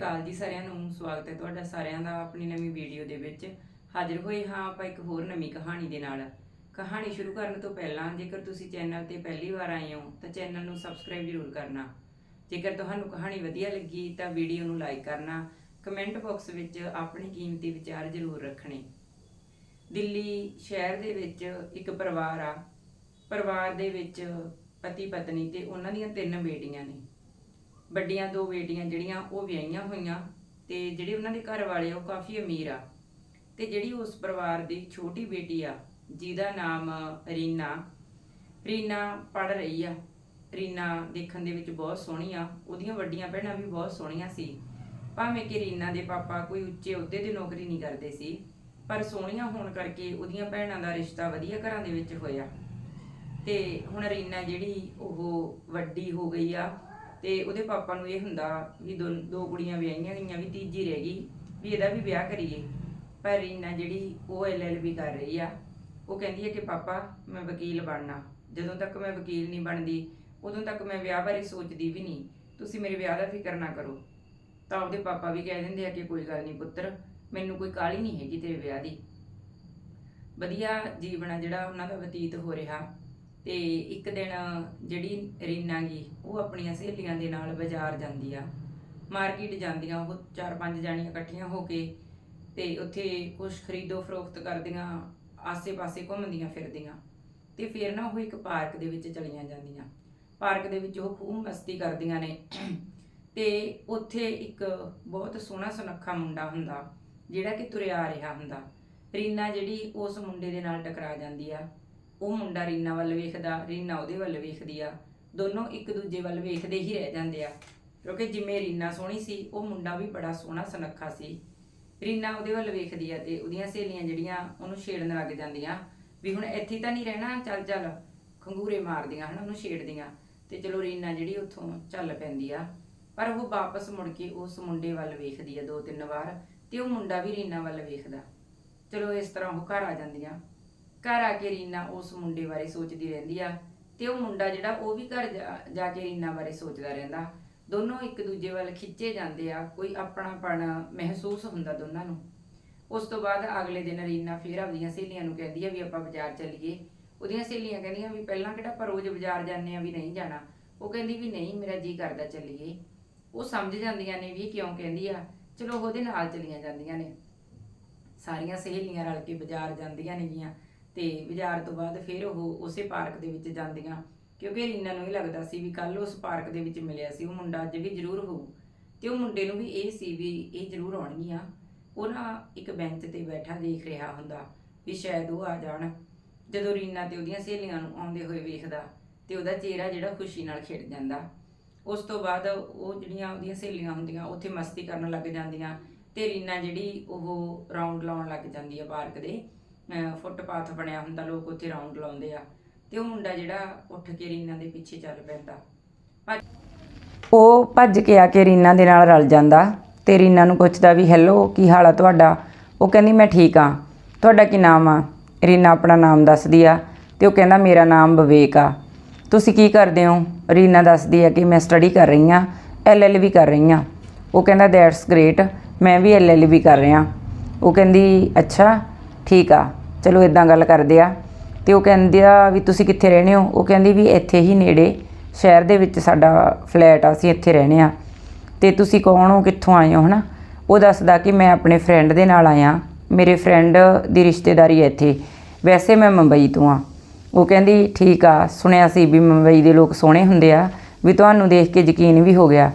ਕਾਲ ਜੀ ਸਾਰਿਆਂ ਨੂੰ, ਸਵਾਗਤ ਹੈ ਤੁਹਾਡਾ ਸਾਰਿਆਂ ਦਾ ਆਪਣੀ ਨਵੀਂ ਵੀਡੀਓ ਦੇ ਵਿੱਚ। ਹਾਜ਼ਰ ਹੋਏ ਹਾਂ ਆਪਾਂ ਇੱਕ ਹੋਰ ਨਵੀਂ ਕਹਾਣੀ ਦੇ ਨਾਲ। ਕਹਾਣੀ ਸ਼ੁਰੂ ਕਰਨ ਤੋਂ ਪਹਿਲਾਂ, ਜੇਕਰ ਤੁਸੀਂ ਚੈਨਲ ਤੇ ਪਹਿਲੀ ਵਾਰ ਆਏ ਹੋ, ਤਾਂ ਚੈਨਲ ਨੂੰ ਸਬਸਕ੍ਰਾਈਬ ਜ਼ਰੂਰ ਕਰਨਾ। ਜੇਕਰ ਤੁਹਾਨੂੰ ਕਹਾਣੀ ਵਧੀਆ ਲੱਗੀ, ਤਾਂ ਵੀਡੀਓ ਨੂੰ ਲਾਈਕ ਕਰਨਾ, ਕਮੈਂਟ ਬਾਕਸ ਵਿੱਚ ਆਪਣੇ ਕੀਮਤੀ ਵਿਚਾਰ ਜ਼ਰੂਰ ਰੱਖਣੇ। ਦਿੱਲੀ ਸ਼ਹਿਰ ਦੇ ਵਿੱਚ ਇੱਕ ਪਰਿਵਾਰ ਆ। ਪਰਿਵਾਰ ਦੇ ਵਿੱਚ ਪਤੀ ਪਤਨੀ ਤੇ ਉਹਨਾਂ ਦੀਆਂ ਤਿੰਨ ਬੇਟੀਆਂ ਨੇ। ਵੱਡੀਆਂ ਦੋ ਬੇਟੀਆਂ ਜਿਹੜੀਆਂ ਉਹ ਵਿਆਹੀਆਂ ਹੋਈਆਂ ਤੇ ਜਿਹੜੇ ਉਹਨਾਂ ਦੇ ਘਰ ਵਾਲੇ ਆ, ਉਹ ਕਾਫੀ ਅਮੀਰ ਆ। ਤੇ ਜਿਹੜੀ ਉਸ ਪਰਿਵਾਰ ਦੀ ਛੋਟੀ ਬੇਟੀ ਆ, ਜਿਹਦਾ ਨਾਮ ਰੀਨਾ ਰੀਨਾ ਪੜ ਰਹੀ ਆ। ਰੀਨਾ ਦੇਖਣ ਦੇ ਵਿੱਚ ਬਹੁਤ ਸੋਹਣੀ ਆ, ਉਹਦੀਆਂ ਵੱਡੀਆਂ ਭੈਣਾਂ ਵੀ ਬਹੁਤ ਸੋਹਣੀਆਂ ਸੀ। ਭਾਵੇਂ ਕਿ ਰੀਨਾ ਦੇ ਪਾਪਾ ਕੋਈ ਉੱਚੇ ਅਹੁਦੇ ਦੀ ਨੌਕਰੀ ਨਹੀਂ ਕਰਦੇ ਸੀ, ਪਰ ਸੋਹਣੀਆਂ ਹੋਣ ਕਰਕੇ ਉਹਦੀਆਂ ਭੈਣਾਂ ਦਾ ਰਿਸ਼ਤਾ ਵਧੀਆ ਘਰਾਂ ਦੇ ਵਿੱਚ ਹੋਇਆ। ਤੇ ਹੁਣ ਰੀਨਾ ਜਿਹੜੀ ਉਹ ਵੱਡੀ ਹੋ ਗਈ ਆ ਤੇ ਉਹਦੇ ਪਾਪਾ ਨੂੰ ਇਹ ਹੁੰਦਾ ਵੀ ਦੋ ਦੋ ਕੁੜੀਆਂ ਵਿਆਹੀਆਂ ਗਈਆਂ, ਵੀ ਤੀਜੀ ਰਹਿ ਗਈ, ਵੀ ਇਹਦਾ ਵੀ ਵਿਆਹ ਕਰੀਏ। ਪਰ ਰੀਨਾ ਜਿਹੜੀ ਉਹ ਐਲਐਲਬੀ ਕਰ ਰਹੀ ਆ, ਉਹ ਕਹਿੰਦੀ ਹੈ ਕਿ ਪਾਪਾ, ਮੈਂ ਵਕੀਲ ਬਣਨਾ। ਜਦੋਂ ਤੱਕ ਮੈਂ ਵਕੀਲ ਨਹੀਂ ਬਣਦੀ, ਉਦੋਂ ਤੱਕ ਮੈਂ ਵਿਆਹ ਬਾਰੇ ਸੋਚਦੀ ਵੀ ਨਹੀਂ। ਤੁਸੀਂ ਮੇਰੇ ਵਿਆਹ ਦਾ ਫਿਕਰ ਨਾ ਕਰੋ। ਤਾਂ ਉਹਦੇ ਪਾਪਾ ਵੀ ਕਹਿ ਦਿੰਦੇ ਆ ਕਿ ਕੋਈ ਗੱਲ ਨਹੀਂ ਪੁੱਤਰ, ਮੈਨੂੰ ਕੋਈ ਕਾਹਲੀ ਨਹੀਂ ਹੈਗੀ ਤੇਰੇ ਵਿਆਹ ਦੀ। ਵਧੀਆ ਜੀਵਨ ਆ ਜਿਹੜਾ ਉਹਨਾਂ ਦਾ ਬਤੀਤ ਹੋ ਰਿਹਾ। ਤੇ ਇੱਕ ਦਿਨ ਜਿਹੜੀ ਰੀਨਾ ਗੀ, ਉਹ ਆਪਣੀਆਂ ਸਹੇਲੀਆਂ ਦੇ ਨਾਲ ਬਾਜ਼ਾਰ ਜਾਂਦੀ ਆ। ਮਾਰਕੀਟ ਜਾਂਦੀਆਂ, ਉਹ ਚਾਰ ਪੰਜ ਜਾਣੀਆਂ ਇਕੱਠੀਆਂ ਹੋ ਕੇ ਤੇ ਉੱਥੇ ਕੁਝ ਖਰੀਦੋ ਫਰੋਖਤ ਕਰਦੀਆਂ, ਆਸੇ-ਪਾਸੇ ਘੁੰਮਦੀਆਂ ਫਿਰਦੀਆਂ। ਤੇ ਫਿਰ ਨਾ ਉਹ ਇੱਕ ਪਾਰਕ ਦੇ ਵਿੱਚ ਚਲੀਆਂ ਜਾਂਦੀਆਂ। ਪਾਰਕ ਦੇ ਵਿੱਚ ਉਹ ਖੂਬ ਮਸਤੀ ਕਰਦੀਆਂ ਨੇ। ਤੇ ਉੱਥੇ ਇੱਕ ਬਹੁਤ ਸੋਹਣਾ ਸੁਨੱਖਾ ਮੁੰਡਾ ਹੁੰਦਾ, ਜਿਹੜਾ ਕਿ ਤੁਰਿਆ ਆ ਰਿਹਾ ਹੁੰਦਾ। ਰੀਨਾ ਜਿਹੜੀ ਉਸ ਮੁੰਡੇ ਦੇ ਨਾਲ ਟਕਰਾ ਜਾਂਦੀ ਆ। ਉਹ ਮੁੰਡਾ ਰੀਨਾ ਵੱਲ ਵੇਖਦਾ, ਰੀਨਾ ਉਹਦੇ ਵੱਲ ਵੇਖਦੀ ਆ। ਦੋਨੋਂ ਇੱਕ ਦੂਜੇ ਵੱਲ ਵੇਖਦੇ ਹੀ ਰਹਿ ਜਾਂਦੇ ਆ। ਕਿਉਂਕਿ ਜਿਵੇਂ ਰੀਨਾ ਸੋਹਣੀ ਸੀ, ਉਹ ਮੁੰਡਾ ਵੀ ਬੜਾ ਸੋਹਣਾ ਸੁਨੱਖਾ ਸੀ। ਰੀਨਾ ਉਹਦੇ ਵੱਲ ਵੇਖਦੀ ਆ ਤੇ ਉਹਦੀਆਂ ਸਹੇਲੀਆਂ ਜਿਹੜੀਆਂ, ਉਹਨੂੰ ਛੇੜਨ ਲੱਗ ਜਾਂਦੀਆਂ। ਵੀ ਹੁਣ ਇੱਥੇ ਤਾਂ ਨਹੀਂ ਰਹਿਣਾ, ਚੱਲ ਚੱਲ, ਖੰਗੂਰੇ ਮਾਰਦੀਆਂ ਹਨ, ਉਹਨੂੰ ਛੇੜਦੀਆਂ। ਤੇ ਚਲੋ ਰੀਨਾ ਜਿਹੜੀ ਉੱਥੋਂ ਚੱਲ ਪੈਂਦੀ ਆ। ਪਰ ਉਹ ਵਾਪਸ ਮੁੜ ਕੇ ਉਸ ਮੁੰਡੇ ਵੱਲ ਵੇਖਦੀ ਆ ਦੋ ਤਿੰਨ ਵਾਰ ਤੇ ਉਹ ਮੁੰਡਾ ਵੀ ਰੀਨਾ ਵੱਲ ਵੇਖਦਾ। ਚਲੋ ਇਸ ਤਰ੍ਹਾਂ ਉਹ ਘਰ ਆ ਜਾਂਦੀਆਂ। ਘਰ ਆ ਕੇ ਰੀਨਾ ਉਸ ਮੁੰਡੇ ਬਾਰੇ ਸੋਚਦੀ ਰਹਿੰਦੀ ਆ ਤੇ ਉਹ ਮੁੰਡਾ ਜਿਹੜਾ ਉਹ ਵੀ ਘਰ ਜਾ- ਜਾ ਕੇ ਰੀਨਾ ਬਾਰੇ ਸੋਚਦਾ ਰਹਿੰਦਾ। ਦੋਨੋਂ ਇੱਕ ਦੂਜੇ ਵੱਲ ਖਿੱਚੇ ਜਾਂਦੇ ਆ, ਕੋਈ ਆਪਣਾਪਣ ਮਹਿਸੂਸ ਹੁੰਦਾ ਦੋਨਾਂ ਨੂੰ। ਉਸ ਤੋਂ ਬਾਅਦ ਅਗਲੇ ਦਿਨ ਰੀਨਾ ਫੇਰ ਆਪਦੀਆਂ ਸਹੇਲੀਆਂ ਨੂੰ ਕਹਿੰਦੀ ਆ ਵੀ ਆਪਾਂ ਬਾਜ਼ਾਰ ਚੱਲੀਏ। ਉਹਦੀਆਂ ਸਹੇਲੀਆਂ ਕਹਿੰਦੀਆਂ ਵੀ ਪਹਿਲਾਂ ਕਿਹੜਾ ਆਪਾਂ ਰੋਜ਼ ਬਾਜ਼ਾਰ ਜਾਂਦੇ ਆ ਵੀ ਨਹੀਂ ਜਾਣਾ। ਉਹ ਕਹਿੰਦੀ ਵੀ ਨਹੀਂ, ਮੇਰਾ ਜੀ ਕਰਦਾ ਚੱਲੀਏ। ਉਹ ਸਮਝ ਜਾਂਦੀਆਂ ਨੇ ਵੀ ਇਹ ਕਿਉਂ ਕਹਿੰਦੀ ਆ। ਚਲੋ ਉਹਦੇ ਨਾਲ ਚਲੀਆਂ ਜਾਂਦੀਆਂ ਨੇ। ਸਾਰੀਆਂ ਸਹੇਲੀਆਂ ਰਲ ਕੇ ਬਾਜ਼ਾਰ ਜਾਂਦੀਆਂ ਨੇਗੀਆਂ। ਤੇ ਬਾਜ਼ਾਰ ਤੋਂ ਬਾਅਦ ਫਿਰ ਉਹ ਉਸੇ ਪਾਰਕ ਦੇ ਵਿੱਚ ਜਾਂਦੀਆਂ। ਕਿਉਂਕਿ ਰੀਨਾ ਨੂੰ ਇਹ ਲੱਗਦਾ ਸੀ ਵੀ ਕੱਲ ਉਸ ਪਾਰਕ ਦੇ ਵਿੱਚ ਮਿਲਿਆ ਸੀ, ਉਹ ਮੁੰਡਾ ਅੱਜ ਵੀ ਜ਼ਰੂਰ ਹੋਊ। ਤੇ ਉਹ ਮੁੰਡੇ ਨੂੰ ਵੀ ਇਹ ਸੀ ਵੀ ਇਹ ਜ਼ਰੂਰ ਆਉਣਗੀਆਂ। ਉਹ ਨਾ ਇੱਕ ਬੈਂਚ ਤੇ ਬੈਠਾ ਦੇਖ ਰਿਹਾ ਹੁੰਦਾ ਵੀ ਸ਼ਾਇਦ ਉਹ ਆ ਜਾਣ। ਜਦੋਂ ਰੀਨਾ ਤੇ ਉਹਦੀਆਂ ਸਹੇਲੀਆਂ ਨੂੰ ਆਉਂਦੇ ਹੋਏ ਵੇਖਦਾ ਤੇ ਉਹਦਾ ਚਿਹਰਾ ਜਿਹੜਾ ਖੁਸ਼ੀ ਨਾਲ ਖਿੜ ਜਾਂਦਾ। ਉਸ ਤੋਂ ਬਾਅਦ ਉਹ ਜਿਹੜੀਆਂ ਉਹਦੀਆਂ ਸਹੇਲੀਆਂ ਹੁੰਦੀਆਂ, ਉੱਥੇ ਮਸਤੀ ਕਰਨ ਲੱਗ ਜਾਂਦੀਆਂ ਤੇ ਰੀਨਾ ਜਿਹੜੀ ਉਹ ਰਾਉਂਡ ਲਾਉਣ ਲੱਗ ਜਾਂਦੀ ਆ ਪਾਰਕ ਦੇ ਫੁੱਟਪਾਥ ਬਣਿਆ ਹੁੰਦਾ, ਲੋਕ ਉੱਥੇ ਰਾਉਂਡ ਲਾਉਂਦੇ ਆ। ਤੇ ਉਹ ਮੁੰਡਾ ਜਿਹੜਾ ਉੱਠ ਕੇ ਰੀਨਾ ਦੇ ਪਿੱਛੇ ਚੱਲ ਪੈਂਦਾ। ਭੱਜ- ਉਹ ਭੱਜ ਕੇ ਆ ਕੇ ਰੀਨਾ ਦੇ ਨਾਲ ਰਲ ਜਾਂਦਾ ਤੇ ਰੀਨਾ ਨੂੰ ਪੁੱਛਦਾ ਵੀ ਹੈਲੋ ਕੀ ਹਾਲ ਆ ਤੁਹਾਡਾ? ਉਹ ਕਹਿੰਦੀ, ਮੈਂ ਠੀਕ ਆ ਤੁਹਾਡਾ ਕੀ ਨਾਮ ਆ? ਰੀਨਾ ਆਪਣਾ ਨਾਮ ਦੱਸਦੀ ਆ ਤੇ ਉਹ ਕਹਿੰਦਾ, ਮੇਰਾ ਨਾਮ ਵਿਵੇਕ ਆ। ਤੁਸੀਂ ਕੀ ਕਰਦੇ ਹੋ? ਰੀਨਾ ਦੱਸਦੀ ਆ ਕਿ ਮੈਂ ਸਟੱਡੀ ਕਰ ਰਹੀ ਆ ਐਲਐਲਬੀ ਕਰ ਰਹੀ ਆ ਉਹ ਕਹਿੰਦਾ ਦੈਟਸ ਗ੍ਰੇਟ ਮੈਂ ਵੀ ਐਲਐਲਬੀ ਕਰ ਰਿਹਾ। ਉਹ ਕਹਿੰਦੀ, ਅੱਛਾ ਠੀਕ ਆ, ਚਲੋ ਇਦਾਂ ਗੱਲ ਕਰਦੇ ਆ। ਤੇ ਉਹ ਕਹਿੰਦੇ ਆ ਵੀ ਤੁਸੀਂ ਕਿੱਥੇ ਰਹਿੰਦੇ ਹੋ? ਉਹ ਕਹਿੰਦੀ ਵੀ ਇੱਥੇ ਹੀ ਨੇੜੇ, ਸ਼ਹਿਰ ਦੇ ਵਿੱਚ ਸਾਡਾ ਫਲੈਟ ਆ, ਅਸੀਂ ਇੱਥੇ ਰਹਿੰਦੇ ਆ। ਤੇ ਤੁਸੀਂ ਕੌਣ ਹੋ? ਕਿੱਥੋਂ ਆਏ ਹੋ, ਹਨਾ? ਉਹ ਦੱਸਦਾ ਕਿ ਮੈਂ ਆਪਣੇ ਫਰੈਂਡ ਦੇ ਨਾਲ ਆਇਆ। ਮੇਰੇ ਫਰੈਂਡ ਦੀ ਰਿਸ਼ਤੇਦਾਰੀ ਹੈ ਇੱਥੇ। ਵੈਸੇ ਮੈਂ ਮੁੰਬਈ ਤੋਂ ਆ। ਉਹ ਕਹਿੰਦੀ, ਠੀਕ ਆ, ਸੁਣਿਆ ਸੀ ਵੀ ਮੁੰਬਈ ਦੇ ਲੋਕ ਸੋਹਣੇ ਹੁੰਦੇ ਆ, ਵੀ ਤੁਹਾਨੂੰ ਦੇਖ ਕੇ ਯਕੀਨ ਵੀ ਹੋ ਗਿਆ।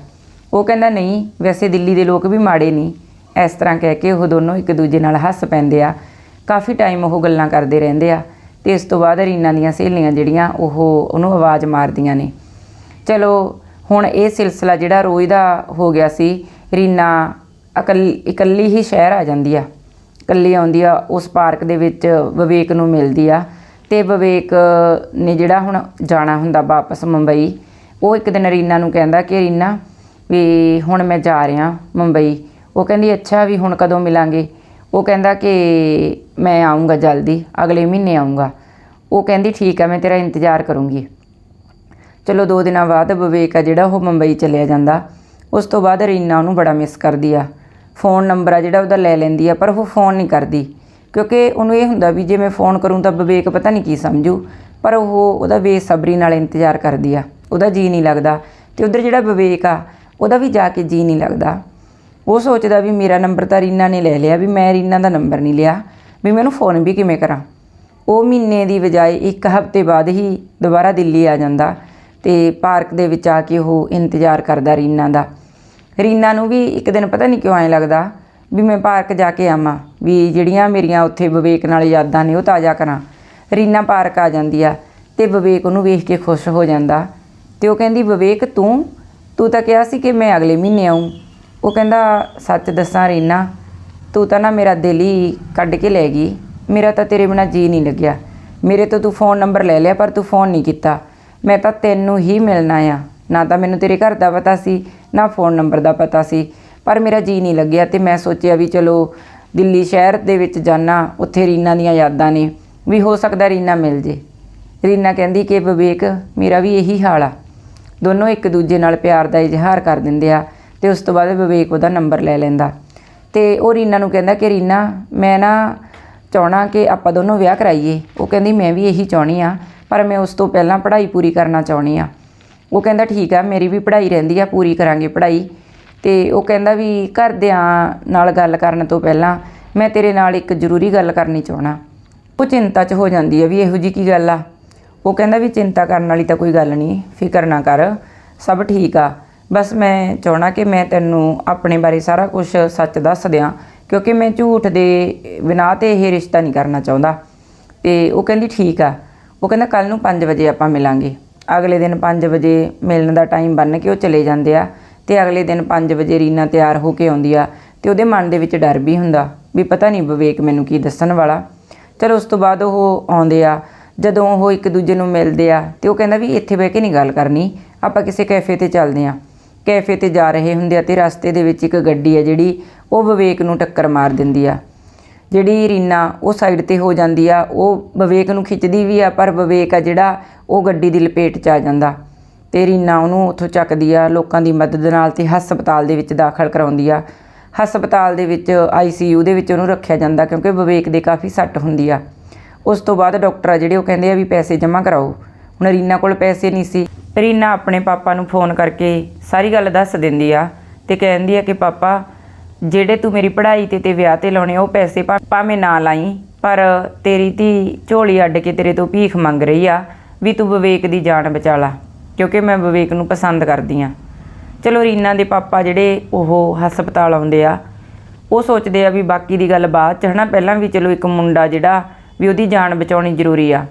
ਉਹ ਕਹਿੰਦਾ, ਨਹੀਂ, ਵੈਸੇ ਦਿੱਲੀ ਦੇ ਲੋਕ ਵੀ ਮਾੜੇ ਨਹੀਂ। ਇਸ ਤਰ੍ਹਾਂ ਕਹਿ ਕੇ ਉਹ ਦੋਨੋਂ ਇੱਕ ਦੂਜੇ ਨਾਲ ਹੱਸ ਪੈਂਦੇ ਆ। ਕਾਫੀ ਟਾਈਮ ਉਹ ਗੱਲਾਂ ਕਰਦੇ ਰਹਿੰਦੇ ਆ ਤੇ ਇਸ ਤੋਂ ਬਾਅਦ ਰੀਨਾ ਦੀਆਂ ਸਹੇਲੀਆਂ ਜਿਹੜੀਆਂ, ਉਹ ਉਹਨੂੰ ਆਵਾਜ਼ ਮਾਰਦੀਆਂ ਨੇ। ਚਲੋ, ਹੁਣ ਇਹ ਸਿਲਸਿਲਾ ਜਿਹੜਾ ਰੋਜ਼ ਦਾ ਹੋ ਗਿਆ ਸੀ, ਰੀਨਾ ਇਕੱਲੀ ਇਕੱਲੀ ਹੀ ਸ਼ਹਿਰ ਆ ਜਾਂਦੀ ਆ। ਇਕੱਲੀ ਆਉਂਦੀ ਆ, ਉਸ ਪਾਰਕ ਦੇ ਵਿੱਚ ਵਿਵੇਕ ਨੂੰ ਮਿਲਦੀ ਆ ਤੇ ਵਿਵੇਕ ਨੇ ਜਿਹੜਾ ਹੁਣ ਜਾਣਾ ਹੁੰਦਾ ਵਾਪਸ ਮੁੰਬਈ, ਉਹ ਇੱਕ ਦਿਨ ਰੀਨਾ ਨੂੰ ਕਹਿੰਦਾ ਕਿ ਰੀਨਾ ਵੀ ਹੁਣ ਮੈਂ ਜਾ ਰਿਹਾ ਮੁੰਬਈ। ਉਹ ਕਹਿੰਦੀ, ਅੱਛਾ ਵੀ ਹੁਣ ਕਦੋਂ ਮਿਲਾਂਗੇ? ਉਹ ਕਹਿੰਦਾ ਕਿ ਮੈਂ ਆਉਂਗਾ ਜਲਦੀ, ਅਗਲੇ ਮਹੀਨੇ ਆਉਂਗਾ ਉਹ ਕਹਿੰਦੀ, ਠੀਕ ਆ, ਮੈਂ ਤੇਰਾ ਇੰਤਜ਼ਾਰ ਕਰੂੰਗੀ। ਚਲੋ, ਦੋ ਦਿਨਾਂ ਬਾਅਦ ਵਿਵੇਕ ਆ ਜਿਹੜਾ, ਉਹ ਮੁੰਬਈ ਚਲਿਆ ਜਾਂਦਾ। ਉਸ ਤੋਂ ਬਾਅਦ ਰੀਨਾ ਉਹਨੂੰ ਬੜਾ ਮਿਸ ਕਰਦੀ ਆ। ਫੋਨ ਨੰਬਰ ਆ ਜਿਹੜਾ, ਉਹਦਾ ਲੈ ਲੈਂਦੀ ਆ, ਪਰ ਉਹ ਫੋਨ ਨਹੀਂ ਕਰਦੀ। ਕਿਉਂਕਿ ਉਹਨੂੰ ਇਹ ਹੁੰਦਾ ਵੀ ਜੇ ਮੈਂ ਫੋਨ ਕਰੂੰ ਤਾਂ ਵਿਵੇਕ ਪਤਾ ਨਹੀਂ ਕੀ ਸਮਝੂ, ਪਰ ਉਹ ਉਹਦਾ ਬੇਸਬਰੀ ਨਾਲ ਇੰਤਜ਼ਾਰ ਕਰਦੀ ਆ। ਉਹਦਾ ਜੀ ਨਹੀਂ ਲੱਗਦਾ। ਤੇ ਉਧਰ ਜਿਹੜਾ ਵਿਵੇਕ ਆ, ਉਹਦਾ ਵੀ ਜਾ ਕੇ ਜੀ ਨਹੀਂ ਲੱਗਦਾ। ਉਹ ਸੋਚਦਾ ਵੀ ਮੇਰਾ ਨੰਬਰ ਤਾਂ ਰੀਨਾ ਨੇ ਲੈ ਲਿਆ, ਵੀ ਮੈਂ ਰੀਨਾ ਦਾ ਨੰਬਰ ਨਹੀਂ ਲਿਆ, ਵੀ ਮੈਂ ਉਹਨੂੰ ਫੋਨ ਵੀ ਕਿਵੇਂ ਕਰਾਂ? ਉਹ ਮਹੀਨੇ ਦੀ ਬਜਾਏ ਇੱਕ ਹਫ਼ਤੇ ਬਾਅਦ ਹੀ ਦੁਬਾਰਾ ਦਿੱਲੀ ਆ ਜਾਂਦਾ ਤੇ ਪਾਰਕ ਦੇ ਵਿੱਚ ਆ ਕੇ ਉਹ ਇੰਤਜ਼ਾਰ ਕਰਦਾ ਰੀਨਾ ਦਾ। ਰੀਨਾ ਨੂੰ ਵੀ ਇੱਕ ਦਿਨ ਪਤਾ ਨਹੀਂ ਕਿਉਂ ਐਂ ਲੱਗਦਾ ਵੀ ਮੈਂ ਪਾਰਕ ਜਾ ਕੇ ਆਵਾਂ, ਵੀ ਜਿਹੜੀਆਂ ਮੇਰੀਆਂ ਉੱਥੇ ਵਿਵੇਕ ਨਾਲ ਯਾਦਾਂ ਨੇ ਉਹ ਤਾਜ਼ਾ ਕਰਾਂ। ਰੀਨਾ ਪਾਰਕ ਆ ਜਾਂਦੀ ਆ ਤੇ ਵਿਵੇਕ ਉਹਨੂੰ ਵੇਖ ਕੇ ਖੁਸ਼ ਹੋ ਜਾਂਦਾ ਤੇ ਉਹ ਕਹਿੰਦੀ, ਵਿਵੇਕ ਤੂੰ ਤੂੰ ਤਾਂ ਕਿਹਾ ਸੀ ਕਿ ਮੈਂ ਅਗਲੇ ਮਹੀਨੇ ਆਉਂ ਉਹ ਕਹਿੰਦਾ, ਸੱਚ ਦੱਸਾਂ ਰੀਨਾ, ਤੂੰ ਤਾਂ ਨਾ ਮੇਰਾ ਦਿਲ ਹੀ ਕੱਢ ਕੇ ਲੈ ਗਈ। ਮੇਰਾ ਤਾਂ ਤੇਰੇ ਬਿਨਾ ਜੀ ਨਹੀਂ ਲੱਗਿਆ। ਮੇਰੇ ਤੋਂ ਤੂੰ ਫੋਨ ਨੰਬਰ ਲੈ ਲਿਆ, ਪਰ ਤੂੰ ਫੋਨ ਨਹੀਂ ਕੀਤਾ। ਮੈਂ ਤਾਂ ਤੈਨੂੰ ਹੀ ਮਿਲਣਾ ਆ। ਨਾ ਤਾਂ ਮੈਨੂੰ ਤੇਰੇ ਘਰ ਦਾ ਪਤਾ ਸੀ, ਨਾ ਫੋਨ ਨੰਬਰ ਦਾ ਪਤਾ ਸੀ, ਪਰ ਮੇਰਾ ਜੀ ਨਹੀਂ ਲੱਗਿਆ ਤੇ ਮੈਂ ਸੋਚਿਆ ਵੀ ਚਲੋ ਦਿੱਲੀ ਸ਼ਹਿਰ ਦੇ ਵਿੱਚ ਜਾਣਾ ਉੱਥੇ ਰੀਨਾ ਦੀਆਂ ਯਾਦਾਂ ਨੇ, ਵੀ ਹੋ ਸਕਦਾ ਰੀਨਾ ਮਿਲ ਜੇ। ਰੀਨਾ ਕਹਿੰਦੀ ਕਿ ਵਿਵੇਕ, ਮੇਰਾ ਵੀ ਇਹੀ ਹਾਲ ਆ। ਦੋਨੋਂ ਇੱਕ ਦੂਜੇ ਨਾਲ ਪਿਆਰ ਦਾ ਇਜ਼ਹਾਰ ਕਰ ਦਿੰਦੇ ਆ। ਤੇ ਉਸ ਤੋਂ ਬਾਅਦ ਵਿਵੇਕ ਉਹਦਾ ਨੰਬਰ ਲੈ ਲੈਂਦਾ। ਤੇ ਉਹ ਰੀਨਾ ਨੂੰ ਕਹਿੰਦਾ ਕਿ ਰੀਨਾ, ਮੈਂ ਨਾ ਚਾਹਣਾ ਕਿ ਆਪਾਂ ਦੋਨੋਂ ਵਿਆਹ ਕਰਾਈਏ। ਉਹ ਕਹਿੰਦੀ, ਮੈਂ ਵੀ ਇਹੀ ਚਾਹਣੀ ਆ, ਪਰ ਮੈਂ ਉਸ ਤੋਂ ਪਹਿਲਾਂ ਪੜ੍ਹਾਈ ਪੂਰੀ ਕਰਨਾ ਚਾਹਣੀ ਆ। ਉਹ ਕਹਿੰਦਾ, ਠੀਕ ਆ, ਮੇਰੀ ਵੀ ਪੜ੍ਹਾਈ ਰਹਿੰਦੀ ਆ, ਪੂਰੀ ਕਰਾਂਗੇ ਪੜ੍ਹਾਈ। ਤੇ ਉਹ ਕਹਿੰਦਾ ਵੀ ਘਰਦਿਆਂ ਨਾਲ ਗੱਲ ਕਰਨ ਤੋਂ ਪਹਿਲਾਂ ਮੈਂ ਤੇਰੇ ਨਾਲ ਇੱਕ ਜ਼ਰੂਰੀ ਗੱਲ ਕਰਨੀ ਚਾਹਣਾ ਉਹ ਚਿੰਤਾ 'ਚ ਹੋ ਜਾਂਦੀ ਹੈ ਵੀ ਇਹੋ ਜੀ ਕੀ ਗੱਲ ਆ? ਉਹ ਕਹਿੰਦਾ ਵੀ ਚਿੰਤਾ ਕਰਨ ਵਾਲੀ ਤਾਂ ਕੋਈ ਗੱਲ ਨਹੀਂ ਫਿਕਰ ਨਾ ਕਰ, ਸਭ ਠੀਕ ਆ। ਬਸ ਮੈਂ ਚਾਹਣਾ ਕਿ ਮੈਂ ਤੈਨੂੰ ਆਪਣੇ ਬਾਰੇ ਸਾਰਾ ਕੁਝ ਸੱਚ ਦੱਸ ਦਿਆਂ, ਕਿਉਂਕਿ ਮੈਂ ਝੂਠ ਦੇ ਬਿਨਾਂ ਤੇ ਇਹ ਰਿਸ਼ਤਾ ਨਹੀਂ ਕਰਨਾ ਚਾਹੁੰਦਾ। ਤੇ ਉਹ ਕਹਿੰਦੀ ਠੀਕ ਆ। ਉਹ ਕਹਿੰਦਾ ਕੱਲ ਨੂੰ 5 ਵਜੇ ਆਪਾਂ ਮਿਲਾਂਗੇ। ਅਗਲੇ ਦਿਨ 5 ਵਜੇ ਮਿਲਣ ਦਾ ਟਾਈਮ ਬੰਨ ਕੇ ਉਹ ਚਲੇ ਜਾਂਦੇ ਆ ਤੇ ਅਗਲੇ ਦਿਨ 5 ਵਜੇ ਰੀਨਾ ਤਿਆਰ ਹੋ ਕੇ ਆਉਂਦੀ ਆ ਤੇ ਉਹਦੇ ਮਨ ਦੇ ਵਿੱਚ ਡਰ ਵੀ ਹੁੰਦਾ ਵੀ ਪਤਾ ਨਹੀਂ ਵਿਵੇਕ ਮੈਨੂੰ ਕੀ ਦੱਸਣ ਵਾਲਾ। ਚਲੋ ਉਸ ਤੋਂ ਬਾਅਦ ਉਹ ਆਉਂਦੇ ਆ। ਜਦੋਂ ਉਹ ਇੱਕ ਦੂਜੇ ਨੂੰ ਮਿਲਦੇ ਆ ਤੇ ਉਹ ਕਹਿੰਦਾ ਵੀ ਇੱਥੇ ਬਹਿ ਕੇ ਨਹੀਂ ਗੱਲ ਕਰਨੀ, ਆਪਾਂ ਕਿਸੇ ਕੈਫੇ ਤੇ ਚੱਲਦੇ ਆ। ਕੈਫੇ ਤੇ ਜਾ ਰਹੇ ਹੁੰਦੇ ਆ ਤੇ ਰਸਤੇ ਦੇ ਵਿੱਚ ਇੱਕ ਗੱਡੀ ਆ ਜਿਹੜੀ, ਉਹ ਵਿਵੇਕ ਨੂੰ ਟੱਕਰ ਮਾਰ ਦਿੰਦੀ ਆ। ਜਿਹੜੀ ਰੀਨਾ ਉਹ ਸਾਈਡ ਤੇ ਹੋ ਜਾਂਦੀ ਆ, ਉਹ ਵਿਵੇਕ ਨੂੰ ਖਿੱਚਦੀ ਵੀ ਆ, ਪਰ ਵਿਵੇਕ ਆ ਜਿਹੜਾ, ਉਹ ਗੱਡੀ ਦੀ ਲਪੇਟ 'ਚ ਆ ਜਾਂਦਾ। ਤੇ ਰੀਨਾ ਉਹਨੂੰ ਉੱਥੋਂ ਚੱਕਦੀ ਆ, ਲੋਕਾਂ ਦੀ ਮਦਦ ਨਾਲ ਤੇ ਹਸਪਤਾਲ ਦੇ ਵਿੱਚ ਦਾਖਲ ਕਰਾਉਂਦੀ ਆ। ਹਸਪਤਾਲ ਦੇ ਵਿੱਚ ਆਈਸੀਯੂ ਦੇ ਵਿੱਚ ਉਹਨੂੰ ਰੱਖਿਆ ਜਾਂਦਾ ਕਿਉਂਕਿ ਵਿਵੇਕ ਦੇ ਕਾਫੀ ਸੱਟ ਹੁੰਦੀ ਆ। ਉਸ ਤੋਂ ਬਾਅਦ ਡਾਕਟਰ ਆ ਜਿਹੜੇ, ਉਹ ਕਹਿੰਦੇ ਆ ਵੀ ਪੈਸੇ ਜਮ੍ਹਾਂ ਕਰਾਓ। ਹੁਣ ਰੀਨਾ ਕੋਲ ਪੈਸੇ ਨਹੀਂ ਸੀ ਰੀਨਾ ਆਪਣੇ ਪਾਪਾ ਨੂੰ ਫੋਨ ਕਰਕੇ ਸਾਰੀ ਗੱਲ ਦੱਸ ਦਿੰਦੀ ਆ ਤੇ ਕਹਿੰਦੀ ਆ ਕਿ ਪਾਪਾ ਜਿਹੜੇ ਤੂੰ ਮੇਰੀ ਪੜ੍ਹਾਈ ਤੇ ਤੇ ਵਿਆਹ ਤੇ ਲਾਉਣੇ ਆ, ਉਹ ਪੈਸੇ ਭਾ- ਭਾਵੇਂ ਨਾ ਲਾਈ ਪਰ ਤੇਰੀ ਧੀ ਝੋਲੀ ਅੱਡ ਕੇ ਤੇਰੇ ਤੋਂ ਭੀਖ ਮੰਗ ਰਹੀ ਆ ਵੀ ਤੂੰ ਵਿਵੇਕ ਦੀ ਜਾਨ ਬਚਾ ਲਾ ਕਿਉਂਕਿ ਮੈਂ ਵਿਵੇਕ ਨੂੰ ਪਸੰਦ ਕਰਦੀ ਆ। ਚਲੋ ਰੀਨਾ ਦੇ ਪਾਪਾ ਜਿਹੜੇ ਉਹ ਹਸਪਤਾਲ ਆਉਂਦੇ ਆ ਉਹ ਸੋਚਦੇ ਆ ਵੀ ਬਾਕੀ ਦੀ ਗੱਲ ਬਾਅਦ ਚ ਹਨਾ ਪਹਿਲਾਂ ਵੀ ਚਲੋ ਇੱਕ ਮੁੰਡਾ ਜਿਹੜਾ ਵੀ ਉਹਦੀ ਜਾਨ ਬਚਾਉਣੀ ਜ਼ਰੂਰੀ ਆ।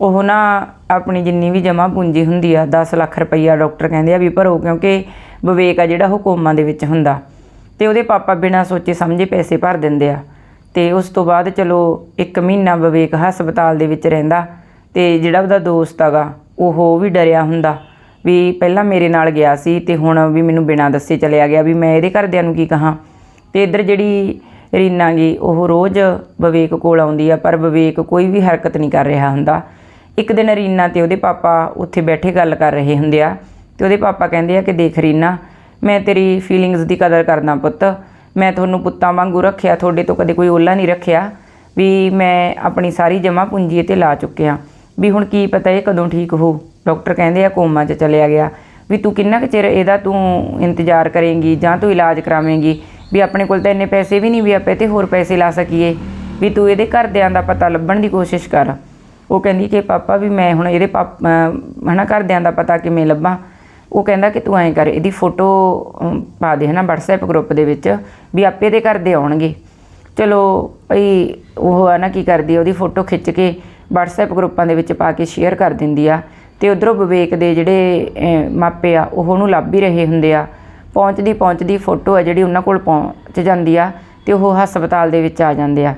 ਉਹ ਨਾ ਆਪਣੀ ਜਿੰਨੀ ਵੀ ਜਮ੍ਹਾਂ ਪੂੰਜੀ ਹੁੰਦੀ ਆ 10 ਲੱਖ ਰੁਪਈਆ ਡਾਕਟਰ ਕਹਿੰਦੇ ਆ ਵੀ ਭਰੋ, ਕਿਉਂਕਿ ਵਿਵੇਕ ਆ ਜਿਹੜਾ ਉਹ ਕੋਮਾ ਦੇ ਵਿੱਚ ਹੁੰਦਾ। ਤੇ ਉਹਦੇ ਪਾਪਾ ਬਿਨਾਂ ਸੋਚੇ ਸਮਝੇ ਪੈਸੇ ਭਰ ਦਿੰਦੇ ਆ। ਤੇ ਉਸ ਤੋਂ ਬਾਅਦ ਚਲੋ ਇੱਕ ਮਹੀਨਾ ਵਿਵੇਕ ਹਸਪਤਾਲ ਦੇ ਵਿੱਚ ਰਹਿੰਦਾ ਤੇ ਜਿਹੜਾ ਉਹਦਾ ਦੋਸਤ ਹੈਗਾ, ਉਹ ਵੀ ਡਰਿਆ ਹੁੰਦਾ ਵੀ ਪਹਿਲਾਂ ਮੇਰੇ ਨਾਲ ਗਿਆ ਸੀ ਤੇ ਹੁਣ ਵੀ ਮੈਨੂੰ ਬਿਨਾਂ ਦੱਸੇ ਚਲਿਆ ਗਿਆ ਵੀ ਮੈਂ ਇਹਦੇ ਘਰਦਿਆਂ ਨੂੰ ਕੀ ਕਹਾਂ। ਤੇ ਇੱਧਰ ਜਿਹੜੀ ਰੀਨਾ ਗਈ ਉਹ ਰੋਜ਼ ਵਿਵੇਕ ਕੋਲ ਆਉਂਦੀ ਆ, ਪਰ ਵਿਵੇਕ ਕੋਈ ਵੀ ਹਰਕਤ ਨਹੀਂ ਕਰ ਰਿਹਾ ਹੁੰਦਾ। ਇੱਕ ਦਿਨ ਰੀਨਾ ਤੇ ਉਹਦੇ ਪਾਪਾ ਉੱਥੇ ਬੈਠੇ ਗੱਲ ਕਰ ਰਹੇ ਹੁੰਦੇ ਆ ਤੇ ਉਹਦੇ ਪਾਪਾ ਕਹਿੰਦੇ ਆ ਕਿ ਦੇਖ ਰੀਨਾ, ਮੈਂ ਤੇਰੀ ਫੀਲਿੰਗਸ ਦੀ ਕਦਰ ਕਰਦਾ ਪੁੱਤ। ਮੈਂ ਤੁਹਾਨੂੰ ਪੁੱਤਾਂ ਵਾਂਗੂ ਰੱਖਿਆ, ਤੁਹਾਡੇ ਤੋਂ ਕਦੇ ਕੋਈ ਓਲਾ ਨਹੀਂ ਰੱਖਿਆ ਵੀ ਮੈਂ ਆਪਣੀ ਸਾਰੀ ਜਮ੍ਹਾਂ ਪੂੰਜੀ ਤੇ ਲਾ ਚੁੱਕਿਆ। ਵੀ ਹੁਣ ਕੀ ਪਤਾ ਇਹ ਕਦੋਂ ਠੀਕ ਹੋ? ਡਾਕਟਰ ਕਹਿੰਦੇ ਆ ਕੋਮਾ 'ਚ ਚਲਿਆ ਗਿਆ। ਵੀ ਤੂੰ ਕਿੰਨਾ ਕੁ ਚਿਰ ਇਹਦਾ ਤੂੰ ਇੰਤਜ਼ਾਰ ਕਰੇਂਗੀ ਜਾਂ ਤੂੰ ਇਲਾਜ ਕਰਾਵੇਂਗੀ? ਵੀ ਆਪਣੇ ਕੋਲ ਤਾਂ ਇੰਨੇ ਪੈਸੇ ਵੀ ਨਹੀਂ ਵੀ ਆਪੇ ਤੇ ਹੋਰ ਪੈਸੇ ਲਾ ਸਕੀਏ। ਵੀ ਤੂੰ ਇਹਦੇ ਘਰਦਿਆਂ ਦਾ ਪਤਾ ਲੱਭਣ ਦੀ ਕੋਸ਼ਿਸ਼ ਕਰ। ਉਹ ਕਹਿੰਦੀ ਕਿ ਪਾਪਾ ਵੀ ਮੈਂ ਹੁਣ ਇਹਦੇ ਪਾਪ ਅਮ ਹਨਾ ਘਰਦਿਆਂ ਦਾ ਪਤਾ ਕਿਵੇਂ ਲੱਭਾਂ। ਉਹ ਕਹਿੰਦਾ ਕਿ ਤੂੰ ਐਂ ਕਰ, ਇਹਦੀ ਫੋਟੋ ਪਾ ਦੇ ਹਨਾ WhatsApp ਗਰੁੱਪ ਦੇ ਵਿੱਚ ਵੀ ਆਪੇ ਦੇ ਘਰ ਦੇ ਆਉਣਗੇ। ਚਲੋ ਭਈ ਉਹ ਆ ਨਾ ਕੀ ਕਰਦੀ ਆ, ਉਹਦੀ ਫੋਟੋ ਖਿੱਚ ਕੇ WhatsApp ਗਰੁੱਪਾਂ ਦੇ ਵਿੱਚ ਪਾ ਕੇ ਸ਼ੇਅਰ ਕਰ ਦਿੰਦੀ ਆ। ਤੇ ਉਧਰੋਂ ਵਿਵੇਕ ਦੇ ਜਿਹੜੇ ਮਾਪੇ ਆ, ਉਹ ਉਹਨੂੰ ਲੱਭ ਹੀ ਰਹੇ ਹੁੰਦੇ ਆ। ਪਹੁੰਚਦੀ ਪਹੁੰਚਦੀ ਫੋਟੋ ਆ ਜਿਹੜੀ ਉਹਨਾਂ ਕੋਲ ਪਹੁੰਚ ਜਾਂਦੀ ਆ ਤੇ ਉਹ ਹਸਪਤਾਲ ਦੇ ਵਿੱਚ ਆ ਜਾਂਦੇ ਆ।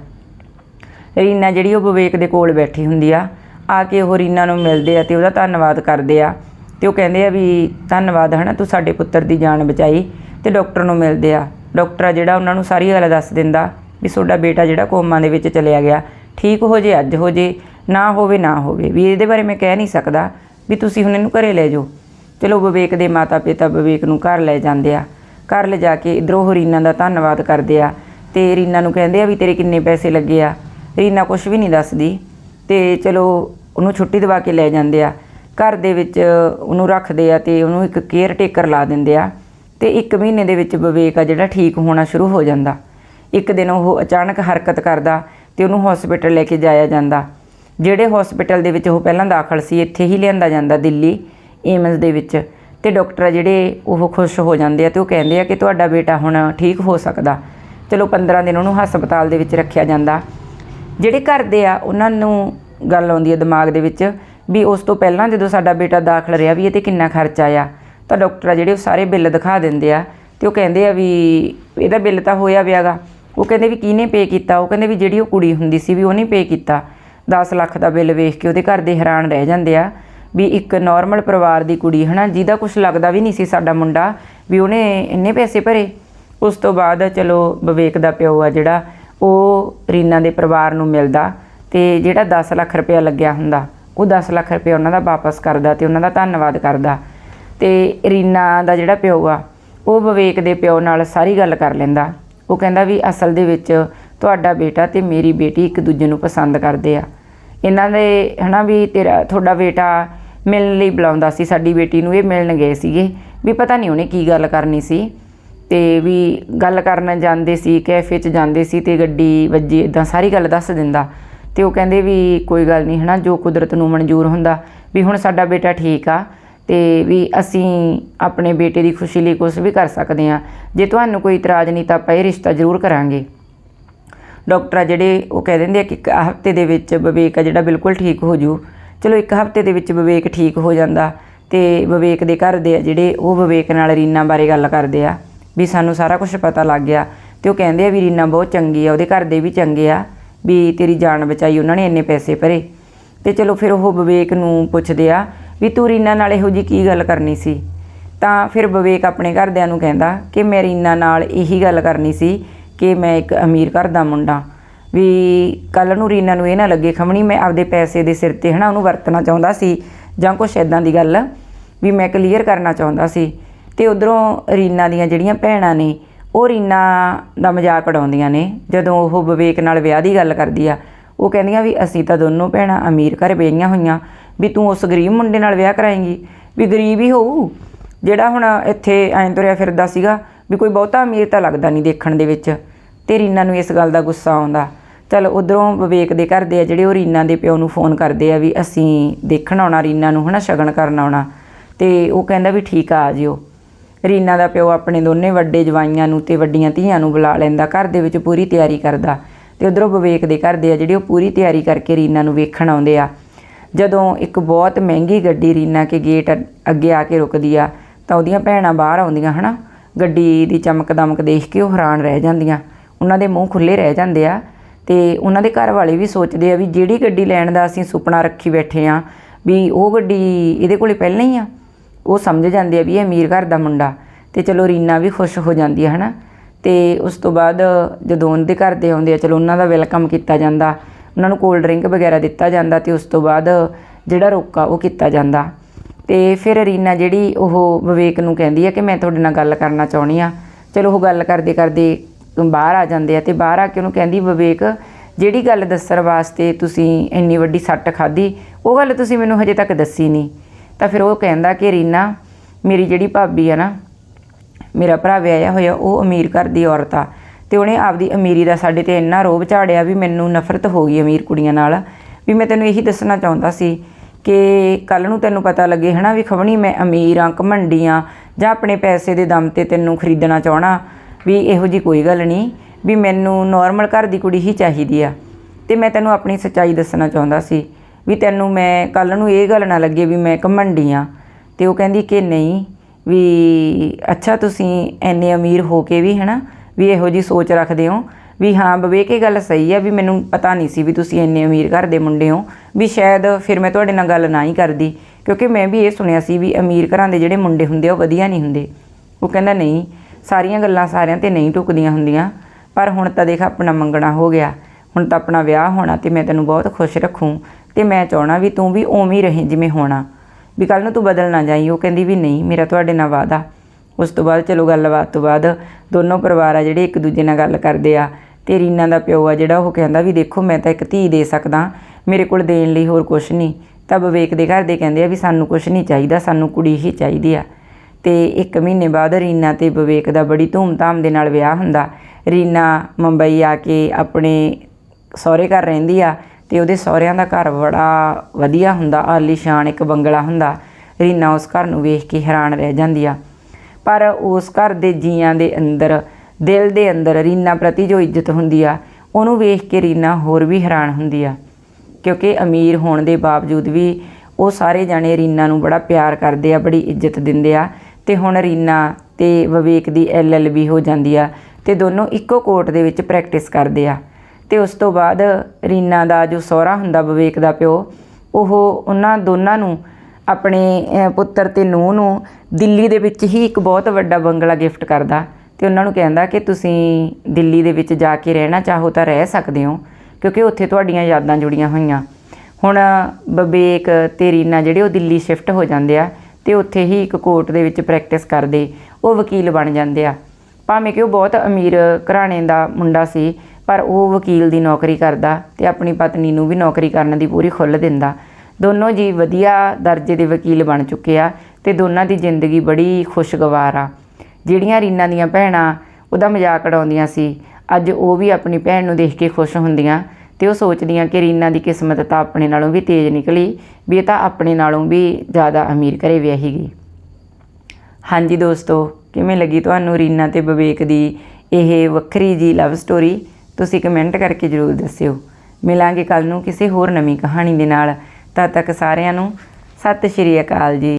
ਰੀਨਾ ਜਿਹੜੀ ਉਹ ਵਿਵੇਕ ਦੇ ਕੋਲ ਬੈਠੀ ਹੁੰਦੀ ਆ ਆ ਕੇ ਉਹ ਰੀਨਾ ਨੂੰ ਮਿਲਦੇ ਆ ਤੇ ਉਹਦਾ ਧੰਨਵਾਦ ਕਰਦੇ ਆ ਤੇ ਉਹ ਕਹਿੰਦੇ ਆ ਵੀ ਧੰਨਵਾਦ ਹਨਾ, ਤੂੰ ਸਾਡੇ ਪੁੱਤਰ ਦੀ ਜਾਨ ਬਚਾਈ ਤੇ ਡਾਕਟਰ ਨੂੰ ਮਿਲਦੇ ਆ। ਡਾਕਟਰ ਆ ਜਿਹੜਾ ਉਹਨਾਂ ਨੂੰ ਸਾਰੀ ਗੱਲ ਦੱਸ ਦਿੰਦਾ ਵੀ ਤੁਹਾਡਾ ਬੇਟਾ ਜਿਹੜਾ ਕੋਮਾ ਦੇ ਵਿੱਚ ਚਲਿਆ ਗਿਆ, ਠੀਕ ਹੋ ਜੇ, ਅੱਜ ਹੋ ਜੇ, ਨਾ ਹੋਵੇ ਨਾ ਹੋਵੇ। ਵੀ ਇਹਦੇ ਬਾਰੇ ਮੈਂ ਕਹਿ ਨਹੀਂ ਸਕਦਾ ਵੀ ਤੁਸੀਂ ਹੁਣ ਇਹਨੂੰ ਘਰੇ ਲੈ ਜਾਓ। ਚਲੋ ਵਿਵੇਕ ਦੇ ਮਾਤਾ ਪਿਤਾ ਵਿਵੇਕ ਨੂੰ ਘਰ ਲੈ ਜਾਂਦੇ ਆ। ਘਰ ਲਿਜਾ ਕੇ ਇਧਰੋਂ ਉਹ ਰੀਨਾ ਦਾ ਧੰਨਵਾਦ ਕਰਦੇ ਆ ਤੇ ਰੀਨਾ ਨੂੰ ਕਹਿੰਦੇ ਆ ਵੀ ਤੇਰੇ ਕਿੰਨੇ ਪੈਸੇ ਲੱਗੇ ਆ? ਰੀਨਾ ਕੁਝ ਵੀ ਨਹੀਂ ਦੱਸਦੀ। ਤੇ ਚਲੋ, ਉਹਨੂੰ ਛੁੱਟੀ ਦਵਾ ਕੇ ਲੈ ਜਾਂਦੇ ਆ। ਘਰ ਦੇ ਵਿੱਚ ਉਹਨੂੰ ਰੱਖਦੇ ਆ ਤੇ ਉਹਨੂੰ ਇੱਕ ਕੇਅਰ ਟੇਕਰ ਲਾ ਦਿੰਦੇ ਆ। ਤੇ ਇੱਕ ਮਹੀਨੇ ਦੇ ਵਿੱਚ ਵਿਵੇਕ ਆ ਜਿਹੜਾ ਠੀਕ ਹੋਣਾ ਸ਼ੁਰੂ ਹੋ ਜਾਂਦਾ। ਇੱਕ ਦਿਨ ਉਹ ਅਚਾਨਕ ਹਰਕਤ ਕਰਦਾ ਤੇ ਉਹਨੂੰ ਹਸਪੀਟਲ ਲੈ ਕੇ ਜਾਇਆ ਜਾਂਦਾ। ਜਿਹੜੇ ਹਸਪੀਟਲ ਦੇ ਵਿੱਚ ਉਹ ਪਹਿਲਾਂ ਦਾਖਲ ਸੀ, ਇੱਥੇ ਹੀ ਲਿਆਂਦਾ ਜਾਂਦਾ ਦਿੱਲੀ ਏਮਸ ਦੇ ਵਿੱਚ। ਤੇ ਡਾਕਟਰ ਆ ਜਿਹੜੇ ਉਹ ਖੁਸ਼ ਹੋ ਜਾਂਦੇ ਆ ਤੇ ਉਹ ਕਹਿੰਦੇ ਆ ਕਿ ਤੁਹਾਡਾ ਬੇਟਾ ਹੁਣ ਠੀਕ ਹੋ ਸਕਦਾ। ਚਲੋ 15 ਦਿਨ ਉਹਨੂੰ ਹਸਪਤਾਲ ਦੇ ਵਿੱਚ ਰੱਖਿਆ ਜਾਂਦਾ। ਜਿਹੜੇ ਘਰ ਦੇ ਆ, ਉਹਨਾਂ ਨੂੰ ਗੱਲ ਆਉਂਦੀ ਹੈ ਦਿਮਾਗ ਦੇ ਵਿੱਚ ਵੀ ਉਸ ਤੋਂ ਪਹਿਲਾਂ ਜਦੋਂ ਸਾਡਾ ਬੇਟਾ ਦਾਖਲ ਰਿਹਾ ਵੀ ਇਹ ਤੇ ਕਿੰਨਾ ਖਰਚਾ ਆ, ਤਾਂ ਡਾਕਟਰ ਆ ਜਿਹੜੇ ਉਹ ਸਾਰੇ ਬਿੱਲ ਦਿਖਾ ਦਿੰਦੇ ਆ ਤੇ ਉਹ ਕਹਿੰਦੇ ਆ ਵੀ ਇਹਦਾ ਬਿੱਲ ਤਾਂ ਹੋਇਆ ਵਿਆਗਾ ਉਹ ਕਹਿੰਦੇ ਵੀ ਕਿਹਨੇ ਪੇ ਕੀਤਾ? ਉਹ ਕਹਿੰਦੇ ਵੀ ਜਿਹੜੀ ਉਹ ਕੁੜੀ ਹੁੰਦੀ ਸੀ ਵੀ ਉਹਨੇ ਪੇ ਕੀਤਾ। 10 ਲੱਖ ਦਾ ਬਿੱਲ ਵੇਖ ਕੇ ਉਹਦੇ ਘਰ ਦੇ ਹੈਰਾਨ ਰਹਿ ਜਾਂਦੇ ਆ ਵੀ ਇੱਕ ਨਾਰਮਲ ਪਰਿਵਾਰ ਦੀ ਕੁੜੀ, ਹਨਾ, ਜਿਹਦਾ ਕੁਝ ਲੱਗਦਾ ਵੀ ਨਹੀਂ ਸੀ ਸਾਡਾ ਮੁੰਡਾ, ਵੀ ਉਹਨੇ ਇੰਨੇ ਪੈਸੇ ਭਰੇ। ਉਸ ਤੋਂ ਬਾਅਦ ਚਲੋ ਵਿਵੇਕ ਦਾ ਪਿਓ ਆ ਜਿਹੜਾ ਉਹ ਰੀਨਾ ਦੇ ਪਰਿਵਾਰ ਨੂੰ ਮਿਲਦਾ ਤੇ ਜਿਹੜਾ 10 ਲੱਖ ਰੁਪਇਆ ਲੱਗਿਆ ਹੁੰਦਾ, ਉਹ 10 ਲੱਖ ਰੁਪਇਆ ਉਹਨਾਂ ਦਾ ਵਾਪਸ ਕਰਦਾ ਤੇ ਉਹਨਾਂ ਦਾ ਧੰਨਵਾਦ ਕਰਦਾ। ਤੇ ਰੀਨਾ ਦਾ ਜਿਹੜਾ ਪਿਓ ਆ, ਉਹ ਵਿਵੇਕ ਦੇ ਪਿਓ ਨਾਲ ਸਾਰੀ ਗੱਲ ਕਰ ਲੈਂਦਾ। ਉਹ ਕਹਿੰਦਾ ਵੀ ਅਸਲ ਦੇ ਵਿੱਚ ਤੁਹਾਡਾ ਬੇਟਾ ਤੇ ਮੇਰੀ ਬੇਟੀ ਇੱਕ ਦੂਜੇ ਨੂੰ ਪਸੰਦ ਕਰਦੇ ਆ। ਇਹਨਾਂ ਦੇ ਹਨਾ ਵੀ ਤੇਰਾ, ਤੁਹਾਡਾ ਬੇਟਾ ਮਿਲਣ ਲਈ ਬੁਲਾਉਂਦਾ ਸੀ, ਸਾਡੀ ਬੇਟੀ ਨੂੰ ਇਹ ਮਿਲਣ ਗਏ ਸੀਗੇ। ਵੀ ਪਤਾ ਨਹੀਂ ਉਹਨੇ ਕੀ ਗੱਲ ਕਰਨੀ ਸੀ। ਤੇ ਵੀ ਗੱਲ ਕਰਨ ਜਾਂਦੇ ਸੀ, ਕੈਫੇ 'ਚ ਜਾਂਦੇ ਸੀ ਤੇ ਗੱਡੀ ਵੱਜੀ ਇਦਾਂ ਸਾਰੀ ਗੱਲ ਦੱਸ ਦਿੰਦਾ। ਤੇ ਉਹ ਕਹਿੰਦੇ ਵੀ ਕੋਈ ਗੱਲ ਨਹੀਂ ਹਨਾ, ਜੋ ਕੁਦਰਤ ਨੂੰ ਮਨਜ਼ੂਰ ਹੁੰਦਾ, ਵੀ ਹੁਣ ਸਾਡਾ ਬੇਟਾ ਠੀਕ ਆ ਤੇ ਵੀ ਅਸੀਂ ਆਪਣੇ ਬੇਟੇ ਦੀ ਖੁਸ਼ੀ ਲਈ ਕੁਝ ਵੀ ਕਰ ਸਕਦੇ ਆ। ਜੇ ਤੁਹਾਨੂੰ ਕੋਈ ਇਤਰਾਜ਼ ਨਹੀਂ ਤਾਂ ਆਪਾਂ ਇਹ ਰਿਸ਼ਤਾ ਜ਼ਰੂਰ ਕਰਾਂਗੇ। ਡਾਕਟਰ ਆ ਜਿਹੜੇ, ਉਹ ਕਹਿ ਦਿੰਦੇ ਆ ਕਿ ਇੱਕ ਹਫ਼ਤੇ ਦੇ ਵਿੱਚ ਵਿਵੇਕ ਆ ਜਿਹੜਾ ਬਿਲਕੁਲ ਠੀਕ ਹੋ ਜੂ। ਚਲੋ ਇੱਕ ਹਫ਼ਤੇ ਦੇ ਵਿੱਚ ਵਿਵੇਕ ਠੀਕ ਹੋ ਜਾਂਦਾ ਤੇ ਵਿਵੇਕ ਦੇ ਘਰ ਦੇ ਆ ਜਿਹੜੇ, ਉਹ ਵਿਵੇਕ ਨਾਲ ਰੀਨਾ ਬਾਰੇ ਗੱਲ ਕਰਦੇ ਆ। ਵੀ ਸਾਨੂੰ ਸਾਰਾ ਕੁਝ ਪਤਾ ਲੱਗ ਗਿਆ ਤੇ ਉਹ ਕਹਿੰਦੇ ਆ ਵੀ ਰੀਨਾ ਬਹੁਤ ਚੰਗੀ ਆ, ਉਹਦੇ ਘਰ ਦੇ ਵੀ ਚੰਗੇ ਆ, ਵੀ ਤੇਰੀ ਜਾਨ ਬਚਾਈ, ਉਹਨਾਂ ਨੇ ਇੰਨੇ ਪੈਸੇ ਭਰੇ। ਤੇ ਚਲੋ ਫਿਰ ਉਹ ਵਿਵੇਕ ਨੂੰ ਪੁੱਛਦੇ ਆ ਵੀ ਤੂੰ ਰੀਨਾ ਨਾਲ ਇਹੋ ਜੀ ਕੀ ਗੱਲ ਕਰਨੀ ਸੀ? ਤਾਂ ਫਿਰ ਵਿਵੇਕ ਆਪਣੇ ਘਰਦਿਆਂ ਨੂੰ ਕਹਿੰਦਾ ਕਿ ਮੈਂ ਰੀਨਾ ਨਾਲ ਇਹੀ ਗੱਲ ਕਰਨੀ ਸੀ ਕਿ ਮੈਂ ਇੱਕ ਅਮੀਰ ਘਰ ਦਾ ਮੁੰਡਾ। ਵੀ ਕੱਲ ਨੂੰ ਰੀਨਾ ਨੂੰ ਇਹ ਨਾ ਲੱਗੇ ਖਮਣੀ, ਮੈਂ ਆਪਦੇ ਪੈਸੇ ਦੇ ਸਿਰ ਤੇ ਹਨਾ ਉਹਨੂੰ ਵਰਤਣਾ ਚਾਹੁੰਦਾ ਸੀ ਜਾਂ ਕੁਛ ਇਦਾਂ ਦੀ ਗੱਲ, ਵੀ ਮੈਂ ਕਲੀਅਰ ਕਰਨਾ ਚਾਹੁੰਦਾ ਸੀ। ਤੇ ਉਧਰੋਂ ਰੀਨਾ ਦੀਆਂ ਜਿਹੜੀਆਂ ਭੈਣਾਂ ਨੇ, ਉਹ ਰੀਨਾ ਦਾ ਮਜ਼ਾਕ ਉਡਾਉਂਦੀਆਂ ਨੇ। ਜਦੋਂ ਉਹ ਵਿਵੇਕ ਨਾਲ ਵਿਆਹ ਦੀ ਗੱਲ ਕਰਦੀ ਆ, ਉਹ ਕਹਿੰਦੀਆਂ ਵੀ ਅਸੀਂ ਤਾਂ ਦੋਨੋਂ ਭੈਣਾਂ ਅਮੀਰ ਘਰ ਵਿਆਹੀਆਂ ਹੋਈਆਂ, ਵੀ ਤੂੰ ਉਸ ਗਰੀਬ ਮੁੰਡੇ ਨਾਲ ਵਿਆਹ ਕਰਾਏਂਗੀ, ਵੀ ਗਰੀਬ ਹੀ ਹੋਊ। ਜਿਹੜਾ ਹੁਣ ਇੱਥੇ ਐਂ ਤੁਰਿਆ ਫਿਰਦਾ ਸੀਗਾ ਵੀ ਕੋਈ ਬਹੁਤਾ ਅਮੀਰ ਤਾਂ ਲੱਗਦਾ ਨਹੀਂ ਦੇਖਣ ਦੇ ਵਿੱਚ, ਤੇ ਰੀਨਾ ਨੂੰ ਇਸ ਗੱਲ ਦਾ ਗੁੱਸਾ ਆਉਂਦਾ। ਚਲ ਉਧਰੋਂ ਵਿਵੇਕ ਦੇ ਘਰ ਦੇ ਆ ਜਿਹੜੇ ਉਹ ਰੀਨਾ ਦੇ ਪਿਓ ਨੂੰ ਫੋਨ ਕਰਦੇ ਆ ਵੀ ਅਸੀਂ ਦੇਖਣ ਆਉਣਾ, ਰੀਨਾ ਨੂੰ ਹਨਾ ਸ਼ਗਨ ਕਰਨ ਆਉਣਾ। ਤੇ ਉਹ ਕਹਿੰਦਾ ਵੀ ਠੀਕ ਆ ਆ ਜਿਓ। ਰੀਨਾ ਦਾ ਪਿਓ ਆਪਣੇ ਦੋਨੇ ਵੱਡੇ ਜਵਾਈਆਂ ਨੂੰ ਤੇ ਵੱਡੀਆਂ ਧੀਆਂ ਨੂੰ ਬੁਲਾ ਲੈਂਦਾ, ਘਰ ਦੇ ਵਿੱਚ ਪੂਰੀ ਤਿਆਰੀ ਕਰਦਾ। ਤੇ ਉਧਰੋਂ ਵਿਵੇਕ ਦੇ ਘਰ ਦੇ ਆ, ਜਿਹੜੇ ਉਹ ਪੂਰੀ ਤਿਆਰੀ ਕਰਕੇ ਰੀਨਾ ਨੂੰ ਵੇਖਣ ਆਉਂਦੇ ਆ। ਜਦੋਂ ਇੱਕ ਬਹੁਤ ਮਹਿੰਗੀ ਗੱਡੀ ਰੀਨਾ ਕੇ ਗੇਟ ਅੱਗੇ ਆ ਕੇ ਰੁਕਦੀ ਆ, ਤਾਂ ਉਹਦੀਆਂ ਭੈਣਾਂ ਬਾਹਰ ਆਉਂਦੀਆਂ, ਹਨਾ? ਗੱਡੀ ਦੀ ਚਮਕ ਦਮਕ ਦੇਖ ਕੇ ਉਹ ਹੈਰਾਨ ਰਹਿ ਜਾਂਦੀਆਂ। ਉਹਨਾਂ ਦੇ ਮੂੰਹ ਖੁੱਲੇ ਰਹਿ ਜਾਂਦੇ ਆ। ਤੇ ਉਹਨਾਂ ਦੇ ਘਰ ਵਾਲੇ ਵੀ ਸੋਚਦੇ ਆ ਵੀ ਜਿਹੜੀ ਗੱਡੀ ਲੈਣ ਦਾ ਅਸੀਂ ਸੁਪਨਾ ਰੱਖੀ ਬੈਠੇ ਆ, ਵੀ ਉਹ ਗੱਡੀ ਇਹਦੇ ਕੋਲੇ ਪਹਿਲਾਂ ਹੀ ਆ। ਉਹ ਸਮਝ ਜਾਂਦੇ ਆ ਵੀ ਇਹ ਅਮੀਰ ਘਰ ਦਾ ਮੁੰਡਾ ਤੇ ਚਲੋ ਰੀਨਾ ਵੀ ਖੁਸ਼ ਹੋ ਜਾਂਦੀ ਹੈ ਹਨਾ? ਤੇ ਉਸ ਤੋਂ ਬਾਅਦ ਜਦੋਂ ਉਹਦੇ ਘਰ ਦੇ ਆਉਂਦੇ ਆ, ਚਲੋ ਉਹਨਾਂ ਦਾ ਵੈਲਕਮ ਕੀਤਾ ਜਾਂਦਾ, ਉਹਨਾਂ ਨੂੰ ਕੋਲਡ ਡਰਿੰਕ ਵਗੈਰਾ ਦਿੱਤਾ ਜਾਂਦਾ ਤੇ ਉਸ ਤੋਂ ਬਾਅਦ ਜਿਹੜਾ ਰੋਕਾ ਉਹ ਕੀਤਾ ਜਾਂਦਾ। ਤੇ ਫਿਰ ਰੀਨਾ ਜਿਹੜੀ ਉਹ ਵਿਵੇਕ ਨੂੰ ਕਹਿੰਦੀ ਆ ਕਿ ਮੈਂ ਤੁਹਾਡੇ ਨਾਲ ਗੱਲ ਕਰਨਾ ਚਾਹੁੰਦੀ ਆ। ਚਲੋ ਉਹ ਗੱਲ ਕਰਦੇ ਕਰਦੇ ਬਾਹਰ ਆ ਜਾਂਦੇ ਆ ਤੇ ਬਾਹਰ ਆ ਕੇ ਉਹਨੂੰ ਕਹਿੰਦੀ, ਵਿਵੇਕ, ਜਿਹੜੀ ਗੱਲ ਦੱਸਣ ਵਾਸਤੇ ਤੁਸੀਂ ਇੰਨੀ ਵੱਡੀ ਸੱਟ ਖਾਧੀ, ਉਹ ਗੱਲ ਤੁਸੀਂ ਮੈਨੂੰ ਹਜੇ ਤੱਕ ਦੱਸੀ ਨਹੀਂ। ਤਾਂ ਫਿਰ ਉਹ ਕਹਿੰਦਾ ਕਿ ਰੀਨਾ, ਮੇਰੀ ਜਿਹੜੀ ਭਾਬੀ ਆ ਨਾ, ਮੇਰਾ ਭਰਾ ਵਿਆਹਿਆ ਹੋਇਆ, ਉਹ ਅਮੀਰ ਘਰ ਦੀ ਔਰਤ ਆ। ਤੇ ਉਹਨੇ ਆਪਦੀ ਅਮੀਰੀ ਦਾ ਸਾਡੇ ਤੇ ਇੰਨਾ ਰੋਬ ਝਾੜਿਆ ਵੀ ਮੈਨੂੰ ਨਫ਼ਰਤ ਹੋ ਗਈ ਅਮੀਰ ਕੁੜੀਆਂ ਨਾਲ। ਵੀ ਮੈਂ ਤੈਨੂੰ ਇਹੀ ਦੱਸਣਾ ਚਾਹੁੰਦਾ ਸੀ ਕਿ ਕੱਲ ਨੂੰ ਤੈਨੂੰ ਪਤਾ ਲੱਗੇ ਹਨਾ ਵੀ ਖਵਣੀ ਮੈਂ ਅਮੀਰ ਆਂ, ਘਮੰਡੀ ਆਂ, ਜਾਂ ਆਪਣੇ ਪੈਸੇ ਦੇ ਦਮ ਤੇ ਤੈਨੂੰ ਖਰੀਦਣਾ ਚਾਹਣਾ, ਵੀ ਇਹੋ ਜੀ ਕੋਈ ਗੱਲ ਨਹੀਂ, ਵੀ ਮੈਨੂੰ ਨਾਰਮਲ ਘਰ ਦੀ ਕੁੜੀ ਹੀ ਚਾਹੀਦੀ ਆ। ਤੇ ਮੈਂ ਤੈਨੂੰ ਆਪਣੀ ਸੱਚਾਈ ਦੱਸਣਾ ਚਾਹੁੰਦਾ ਸੀ। ਵੀ ਤੈਨੂੰ ਮੈਂ ਕੱਲ ਨੂੰ ਇਹ ਗੱਲ ਨਾ ਲੱਗੇ ਵੀ ਮੈਂ ਘਮੰਡੀ ਆਂ। ਤੇ ਉਹ ਕਹਿੰਦੀ ਕਿ ਨਹੀਂ, ਵੀ ਅੱਛਾ ਤੁਸੀਂ ਐਨੇ ਅਮੀਰ ਹੋ ਕੇ ਵੀ ਹਨਾ, ਵੀ ਇਹੋ ਜੀ ਸੋਚ ਰੱਖਦੇ ਹੋ। ਵੀ ਹਾਂ, ਵਿਵੇਕ, ਇਹ ਗੱਲ ਸਹੀ ਹੈ ਵੀ ਮੈਨੂੰ ਪਤਾ ਨਹੀਂ ਸੀ ਵੀ ਤੁਸੀਂ ਇੰਨੇ ਅਮੀਰ ਘਰ ਦੇ ਮੁੰਡੇ ਹੋ। ਵੀ ਸ਼ਾਇਦ ਫਿਰ ਮੈਂ ਤੁਹਾਡੇ ਨਾਲ ਗੱਲ ਨਾ ਹੀ ਕਰਦੀ, ਕਿਉਂਕਿ ਮੈਂ ਵੀ ਇਹ ਸੁਣਿਆ ਸੀ ਵੀ ਅਮੀਰ ਘਰਾਂ ਦੇ ਜਿਹੜੇ ਮੁੰਡੇ ਹੁੰਦੇ ਆ, ਉਹ ਵਧੀਆ ਨਹੀਂ ਹੁੰਦੇ। ਉਹ ਕਹਿੰਦਾ ਨਹੀਂ, ਸਾਰੀਆਂ ਗੱਲਾਂ ਸਾਰਿਆਂ ਤੇ ਨਹੀਂ ਟੁਕਦੀਆਂ ਹੁੰਦੀਆਂ, ਪਰ ਹੁਣ ਤਾਂ ਦੇਖ ਆਪਣਾ ਮੰਗਣਾ ਹੋ ਗਿਆ। ਹੁਣ ਤਾਂ ਆਪਣਾ ਵਿਆਹ ਹੋਣਾ ਤੇ ਮੈਂ ਤੈਨੂੰ ਬਹੁਤ ਖੁਸ਼ ਰੱਖੂੰ। ਤੇ ਮੈਂ ਚਾਹਣਾ ਵੀ ਤੂੰ ਵੀ ਉਵੇਂ ਹੀ ਰਹੇ ਜਿਵੇਂ ਹੋਣਾ। ਵੀ ਕੱਲ ਨੂੰ ਤੂੰ ਬਦਲ ਨਾ ਜਾਈ। ਉਹ ਕਹਿੰਦੀ ਵੀ ਨਹੀਂ, ਮੇਰਾ ਤੁਹਾਡੇ ਨਾਲ ਵਾਦਾ ਉਸ ਤੋਂ ਬਾਅਦ ਚਲੋ ਗੱਲਬਾਤ ਤੋਂ ਬਾਅਦ ਦੋਨੋਂ ਪਰਿਵਾਰ ਆ ਜਿਹੜੇ ਇੱਕ ਦੂਜੇ ਨਾਲ ਗੱਲ ਕਰਦੇ ਆ। ਤੇ ਰੀਨਾ ਦਾ ਪਿਓ ਆ ਜਿਹੜਾ ਉਹ ਕਹਿੰਦਾ ਵੀ ਦੇਖੋ ਮੈਂ ਤਾਂ ਇੱਕ ਧੀ ਦੇ ਸਕਦਾ। ਮੇਰੇ ਕੋਲ ਦੇਣ ਲਈ ਹੋਰ ਕੁਝ ਨਹੀਂ। ਤਾਂ ਵਿਵੇਕ ਦੇ ਘਰ ਦੇ ਕਹਿੰਦੇ ਆ ਵੀ ਸਾਨੂੰ ਕੁਝ ਨਹੀਂ ਚਾਹੀਦਾ, ਸਾਨੂੰ ਕੁੜੀ ਹੀ ਚਾਹੀਦੀ ਆ। ਤੇ ਇੱਕ ਮਹੀਨੇ ਬਾਅਦ ਰੀਨਾ ਤੇ ਵਿਵੇਕ ਦਾ ਬੜੀ ਧੂਮਧਾਮ ਦੇ ਨਾਲ ਵਿਆਹ ਹੁੰਦਾ। ਰੀਨਾ ਮੁੰਬਈ ਆ ਕੇ ਆਪਣੇ ਸਹੁਰੇ ਘਰ ਰਹਿੰਦੀ ਆ। ਤੇ ਉਹਦੇ ਸਹੁਰਿਆਂ ਦਾ ਘਰ ਬੜਾ ਵਧੀਆ ਹੁੰਦਾ ਆਲੀਸ਼ਾਨ ਇੱਕ ਬੰਗਲਾ ਹੁੰਦਾ। ਰੀਨਾ ਉਸ ਘਰ ਨੂੰ ਵੇਖ ਕੇ ਹੈਰਾਨ ਰਹਿ ਜਾਂਦੀ ਆ। ਪਰ ਉਸ ਘਰ ਦੇ ਜੀਆਂ ਦੇ ਅੰਦਰ, ਦਿਲ ਦੇ ਅੰਦਰ ਰੀਨਾ ਪ੍ਰਤੀ ਜੋ ਇੱਜ਼ਤ ਹੁੰਦੀ ਆ, ਉਹਨੂੰ ਵੇਖ ਕੇ ਰੀਨਾ ਹੋਰ ਵੀ ਹੈਰਾਨ ਹੁੰਦੀ ਆ। ਕਿਉਂਕਿ ਅਮੀਰ ਹੋਣ ਦੇ ਬਾਵਜੂਦ ਵੀ ਉਹ ਸਾਰੇ ਜਾਣੇ ਰੀਨਾ ਨੂੰ ਬੜਾ ਪਿਆਰ ਕਰਦੇ ਆ, ਬੜੀ ਇੱਜ਼ਤ ਦਿੰਦੇ ਆ ਤੇ ਹੁਣ ਰੀਨਾ ਤੇ ਵਿਵੇਕ ਦੀ ਐਲਐਲਬੀ ਹੋ ਜਾਂਦੀ ਆ ਤੇ ਦੋਨੋਂ ਇੱਕੋ ਕੋਰਟ ਦੇ ਵਿੱਚ ਪ੍ਰੈਕਟਿਸ ਕਰਦੇ ਆ। ਤੇ ਉਸ ਤੋਂ ਬਾਅਦ ਰੀਨਾ ਦਾ ਜੋ ਸਹੁਰਾ ਹੁੰਦਾ ਵਿਵੇਕ ਦਾ ਪਿਓ, ਉਹ ਉਹਨਾਂ ਦੋਨਾਂ ਨੂੰ ਆਪਣੇ ਪੁੱਤਰ ਤੇ ਨੂੰਹ ਨੂੰ ਦਿੱਲੀ ਦੇ ਵਿੱਚ ਹੀ ਇੱਕ ਬਹੁਤ ਵੱਡਾ ਬੰਗਲਾ ਗਿਫਟ ਕਰਦਾ ਤੇ ਉਹਨਾਂ ਨੂੰ ਕਹਿੰਦਾ ਕਿ ਤੁਸੀਂ ਦਿੱਲੀ ਦੇ ਵਿੱਚ ਜਾ ਕੇ ਰਹਿਣਾ ਚਾਹੋ ਤਾਂ ਰਹਿ ਸਕਦੇ ਹੋ, ਕਿਉਂਕਿ ਉੱਥੇ ਤੁਹਾਡੀਆਂ ਯਾਦਾਂ ਜੁੜੀਆਂ ਹੋਈਆਂ। ਹੁਣ ਵਿਵੇਕ ਤੇ ਰੀਨਾ ਜਿਹੜੇ ਉਹ ਦਿੱਲੀ ਸ਼ਿਫਟ ਹੋ ਜਾਂਦੇ ਆ ਤੇ ਉੱਥੇ ਹੀ ਇੱਕ ਕੋਰਟ ਦੇ ਵਿੱਚ ਪ੍ਰੈਕਟਿਸ ਕਰਦੇ, ਉਹ ਵਕੀਲ ਬਣ ਜਾਂਦੇ ਆ। ਭਾਵੇਂ ਕਿ ਉਹ ਬਹੁਤ ਅਮੀਰ ਘਰਾਣੇ ਦਾ ਮੁੰਡਾ ਸੀ ਪਰ ਉਹ ਵਕੀਲ ਦੀ ਨੌਕਰੀ ਕਰਦਾ ਤੇ ਆਪਣੀ ਪਤਨੀ ਨੂੰ ਵੀ ਨੌਕਰੀ ਕਰਨ ਦੀ ਪੂਰੀ ਖੁੱਲ੍ਹ ਦਿੰਦਾ। ਦੋਨੋਂ ਜੀ ਵਧੀਆ ਦਰਜੇ ਦੇ ਵਕੀਲ ਬਣ ਚੁੱਕੇ ਆ ਤੇ ਦੋਨਾਂ ਦੀ ਜ਼ਿੰਦਗੀ ਬੜੀ ਖੁਸ਼ਗਵਾਰ ਆ। ਜਿਹੜੀਆਂ ਰੀਨਾ ਦੀਆਂ ਭੈਣਾਂ, ਉਹਦਾ ਮਜ਼ਾਕ ਉਡਾਉਂਦੀਆਂ ਸੀ। ਅੱਜ ਉਹ ਵੀ ਆਪਣੀ ਭੈਣ ਨੂੰ ਦੇਖ ਕੇ ਖੁਸ਼ ਹੁੰਦੀਆਂ ਤੇ ਉਹ ਸੋਚਦੀਆਂ ਕਿ ਰੀਨਾ ਦੀ ਕਿਸਮਤ ਤਾਂ ਆਪਣੇ ਨਾਲੋਂ ਵੀ ਤੇਜ਼ ਨਿਕਲੀ ਵੀ ਇਹ ਤਾਂ ਆਪਣੇ ਨਾਲੋਂ ਵੀ ਜ਼ਿਆਦਾ ਅਮੀਰ ਘਰੇ ਵਿਆਹੀ ਗਈ। ਹਾਂਜੀ ਦੋਸਤੋ, ਕਿਵੇਂ ਲੱਗੀ ਤੁਹਾਨੂੰ ਰੀਨਾ ਤੇ ਵਿਵੇਕ ਦੀ ਇਹ ਵੱਖਰੀ ਜੀ ਲਵ ਸਟੋਰੀ ਤੁਸੀਂ ਕਮੈਂਟ ਕਰਕੇ ਜਰੂਰ ਦੱਸਿਓ। ਮਿਲਾਂਗੇ ਕੱਲ ਨੂੰ ਕਿਸੇ ਹੋਰ ਨਵੀਂ ਕਹਾਣੀ ਦੇ ਨਾਲ। ਤਦ ਤੱਕ ਸਾਰਿਆਂ ਨੂੰ ਸਤਿ ਸ਼੍ਰੀ ਅਕਾਲ ਜੀ।